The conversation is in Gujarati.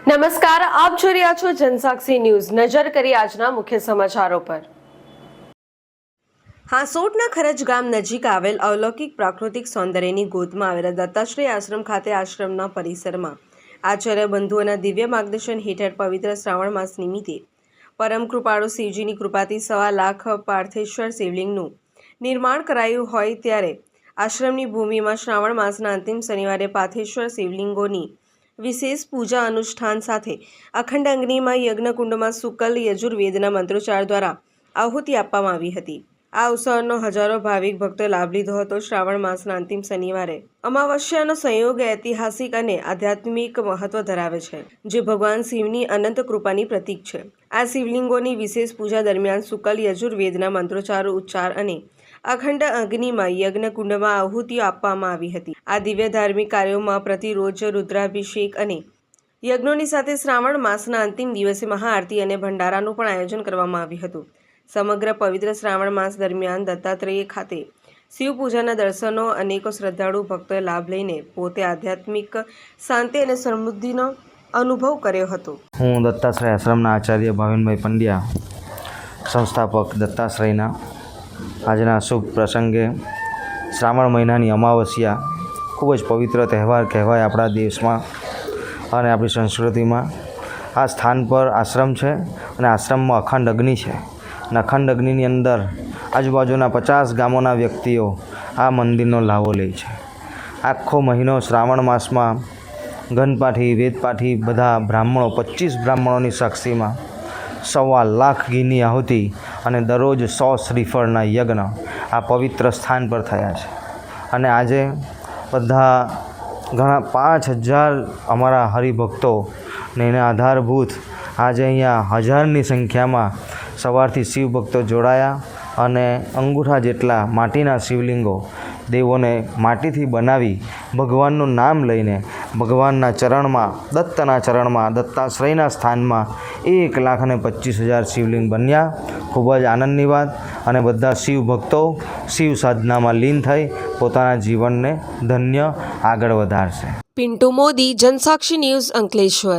નમસ્કાર, આપ જોઈ રહ્યા છો જનસાક્ષી ન્યૂઝ. નજર કરી આજના મુખ્ય સમાચારો પર. હાંસોટના ખરજ ગામ નજીક આવેલ અલૌકિક પ્રાકૃતિક સૌંદર્યની ગોદમાં આવેલા દત્તાશ્રય આશ્રમ ખાતે આશ્રમના પરિસરમાં આચાર્ય બંધુઓના દિવ્ય માર્ગદર્શન હેઠળ પવિત્ર શ્રાવણ માસ નિમિત્તે પરમ કૃપાળુ શિવજીની કૃપાથી સવા લાખ પાર્થેશ્વર શિવલિંગનું નિર્માણ કરાયું હોય ત્યારે આશ્રમની ભૂમિમાં શ્રાવણ માસના અંતિમ શનિવારે પાર્થેશ્વર શિવલિંગોની વિશેષ પૂજા અનુષ્ઠાન સાથે અખંડ અગ્નિમાં યજ્ઞકુંડમાં શુકલ યજુર્વેદના મંત્રોચ્ચાર દ્વારા આહુતિ આપવામાં આવી હતી. આ અવસરનો હજારો ભાવિક ભક્તો લાભ લીધો હતો. શ્રાવણ માસના અંતિમ શનિવારે અમાવસ્યાનો સંયોગ ઐતિહાસિક અને આધ્યાત્મિક મહત્વ ધરાવે છે, જે ભગવાન શિવની અનંત કૃપાની પ્રતીક છે. આ શિવલિંગોની વિશેષ પૂજા દરમિયાન શુકલ યજુર્વેદના મંત્રોચ્ચારો, ઉચ્ચાર અને અખંડ અગ્નિમાં યજ્ઞકુંડમાં આહુતિઓ આપવામાં આવી હતી. આ દિવ્ય ધાર્મિક કાર્યોમાં પ્રતિરોજ રુદ્રાભિષેક અને યજ્ઞોની સાથે શ્રાવણ માસના અંતિમ દિવસે મહાઆરતી અને ભંડારાનું પણ આયોજન કરવામાં આવ્યું હતું. સમગ્ર પવિત્ર શ્રાવણ માસ દરમિયાન દત્તાત્રેય ખાતે શિવ પૂજાના દર્શનો અનેકો શ્રદ્ધાળુ ભક્તોએ લાભ લઈને પોતે આધ્યાત્મિક શાંતિ અને સમૃદ્ધિનો અનુભવ કર્યો હતો. હું દત્તાશ્રય આશ્રમના આચાર્ય ભાવિનભાઈ પંડ્યા, સંસ્થાપક દત્તાશ્રયના આજના શુભ પ્રસંગે શ્રાવણ મહિનાની અમાવસ્યા ખૂબ જ પવિત્ર તહેવાર કહેવાય આપણા દેશમાં અને આપણી સંસ્કૃતિમાં. આ સ્થાન પર આશ્રમ છે અને આશ્રમમાં અખંડ અગ્નિ છે અને અખંડ અગ્નિની અંદર આજુબાજુના પચાસ ગામોના વ્યક્તિઓ આ મંદિરનો લાવો લે છે. આખો મહિનો શ્રાવણ માસમાં ગણપાઠી, વેદપાઠી બધા બ્રાહ્મણો પચીસ બ્રાહ્મણોની સાક્ષીમાં સવા લાખ ઘીની આહુતિ અને દરરોજ સો શ્રીફળના યજ્ઞ આ પવિત્ર સ્થાન પર થયા છે. અને આજે બધા ઘણા પાંચ હજાર અમારા હરિભક્તો ને એને આધારભૂત આજે અહીંયા હજારની સંખ્યામાં સવારથી શિવભક્તો જોડાયા અને અંગૂઠા જેટલા માટીના શિવલિંગો દેવોને માટીથી બનાવી ભગવાનનું નામ લઈને ભગવાનના ચરણમાં, દત્તના ચરણમાં, દત્તાશ્રયના સ્થાનમાં એક લાખ અને પચીસ હજાર શિવલિંગ બન્યા. ખૂબ જ આનંદની વાત અને બધા શિવ ભક્તો શિવ સાધનામાં લીન થઈ પોતાના જીવનને ધન્ય આગળ વધારશે. પિન્ટુ મોદી, જનસાક્ષી ન્યૂઝ અંકલેશ્વર.